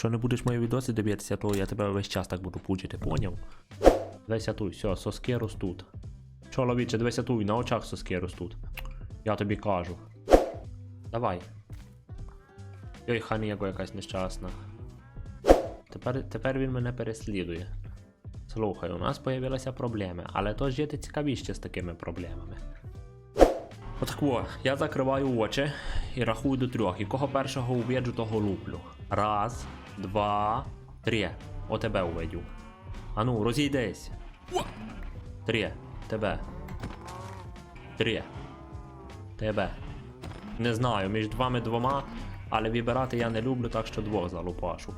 Якщо не будеш мої відоси дивитися, то я тебе весь час так буду пучити, поняв? Дивися все, соски ростуть. Чоловіче, дивися туй, на очах соски ростуть. Я тобі кажу. Давай. Йой, ханіго якась нещасна. Тепер, тепер він мене переслідує. Слухай, у нас появилися проблеми, але то жити цікавіше з такими проблемами. Отак во, я закриваю очі і рахую до трьох. І кого першого увіджу, того луплю. Раз, два, три. О тебе уведю. Ану, розійдись. Три. Тебе. Три. Тебе. Не знаю, між вами двома, але вибирати я не люблю, так що двох залупашу.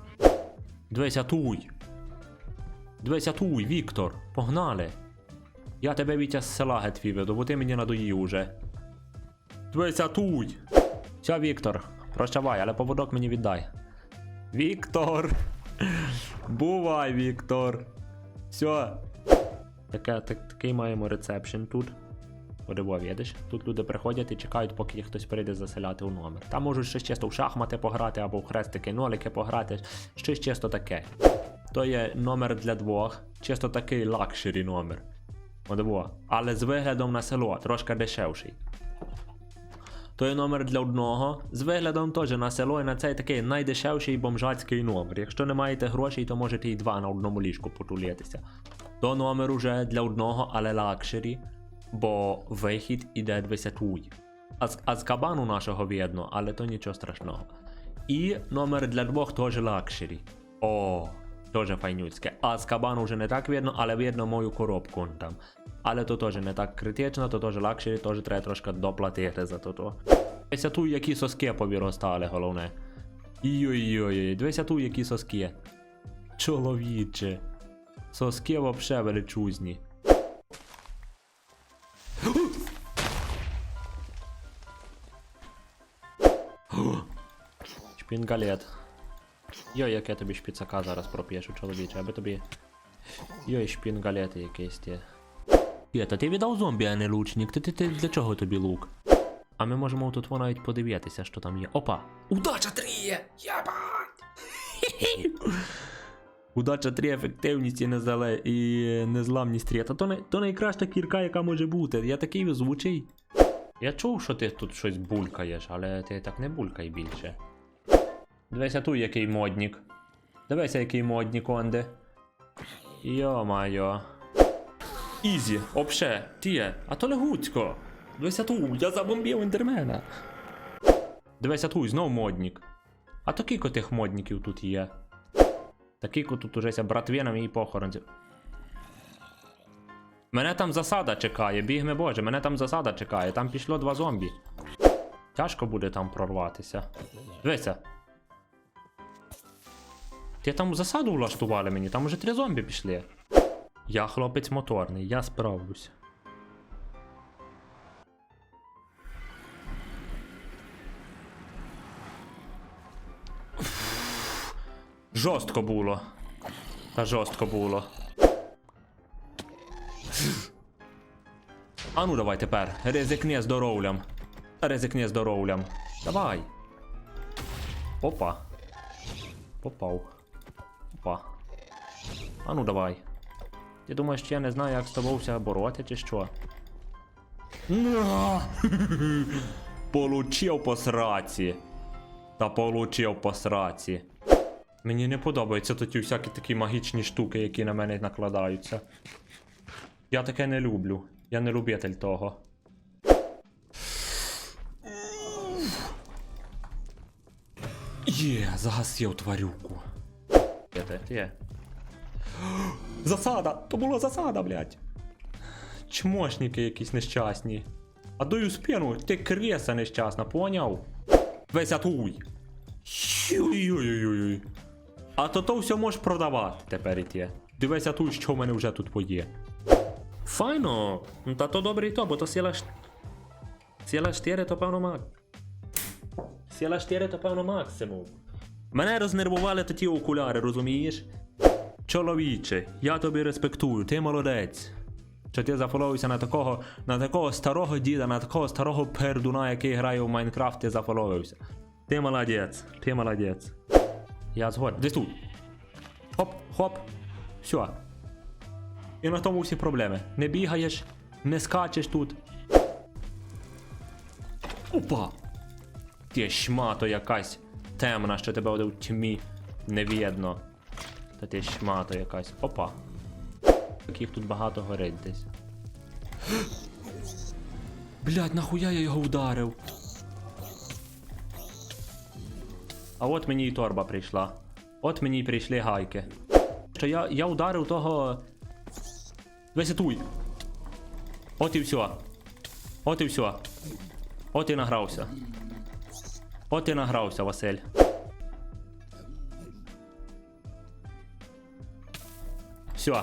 Дивися туй. Віктор. Погнали. Я тебе Вітя з села геть виведу, бо ти мені надоїв уже. Дивися туй. Все, Віктор, прощавай, але поводок мені віддай. Віктор. Бувай, Віктор. Все. Таке, так, такий маємо рецепшн тут. Подиво, видиш? Тут люди приходять і чекають, поки їх хтось прийде заселяти у номер. Там можуть щось чисто в шахмати пограти або в хрестики, нолики пограти, щось чисто таке. То є номер для двох, чисто такий лакшері номер. Подиво. Але з виглядом на село, трошки дешевший. То є номер для одного, з виглядом теж на село і на цей такий найдешевший бомжацький номер. Якщо не маєте грошей, то можете і два на одному ліжку потулитися. То номер уже для одного, але лакшері, бо вихід іде 20 туй. А з, а з кабану нашого видно, але то нічого страшного. І номер для двох теж лакшері. О, теж файнюцьке. А з кабану вже не так видно, але видно мою коробку там. Але то теж не так критично, то теж лакшері, теж треба трошки доплатити за то. то. Дивися тут, які соски повіростали, головне. Йой-йой, дивися тут, які соски. Чоловіче. Соски вообще величезні. Шпінгалет. Йой, яке тобі шпіцака зараз проп'єш, чоловіче, аби тобі. Йой, шпінгалети якісь ті. Є, та ти віддав зомбі, а не лучник. Ти, ти, ти для чого тобі лук? А ми можемо тут навіть подивитися, що там є. Опа! Удача 3! Ябать! Удача 3, ефективність і, незале... і незламність 3. Та то, не... то найкраща кірка, яка може бути. Я такий везучий. Я чув, що ти тут щось булькаєш, але ти так не булькай більше. Дивися тут який моднік. Дивися, який моднік онде. Йо-майо. Ізі, обще, тіє, а то легуцько. Дивися ту, я забомбів індермена. Дивися ту, знов моднік. А то кілько тих модніків тут є. Та кілько тут уже братві на мій похорон. Мене там засада чекає, бігме боже, мене там засада чекає, там пішло два зомбі. Тяжко буде там прорватися. Дивися. Ти там засаду влаштували мені, там уже три зомбі пішли. Я хлопець моторний, я справлюсь. Жорстко було. Та жорстко було. А ну давай тепер. Ризикни здоровлям. Ризикни здоровлям. Давай. Опа. Попав. Опа. А ну давай. Ти думаєш, я не знаю, як з тобою бороти чи що? Получив по сраці. Та получив по сраці. Мені не подобаються тут всякі такі магічні штуки, які на мене накладаються. Я таке не люблю. Я не любитель того. Є, загасив тварюку. Ти є. Засада! То була засада, блядь. Чмошники якісь нещасні. А даю спину, ти креса нещасна, поняв? Весь атуй. Ой-ой-ой. А то то все можеш продавати тепер і іти. Дивися тут, що в мене вже тут поє. Файно. Ну, Та то добре і то, бо то сіла ш... Сіла 4 то певно мак. Сіла 4 то певно максимум. Мене рознервували то ті окуляри, розумієш? Чоловіче, я тобі респектую, ти молодець. Що ти зафоловився на такого, на такого старого діда, на такого старого пердуна, який грає в Майнкрафт, ти зафоловився. Ти молодець, ти молодець. Я згоден. Десь тут. Хоп, хоп. Все. І на тому всі проблеми. Не бігаєш, не скачеш тут. Опа! Ти шмато якась темна, що тебе буде в тьмі не видно. Та ти шмато якась. Опа. Таких тут багато горить десь. Блять, нахуя я його вдарив? А от мені і торба прийшла. От мені і прийшли гайки. Що я, я ударив того. Виситуй. От і все. От і все. От і награвся. От і награвся, Василь. Все.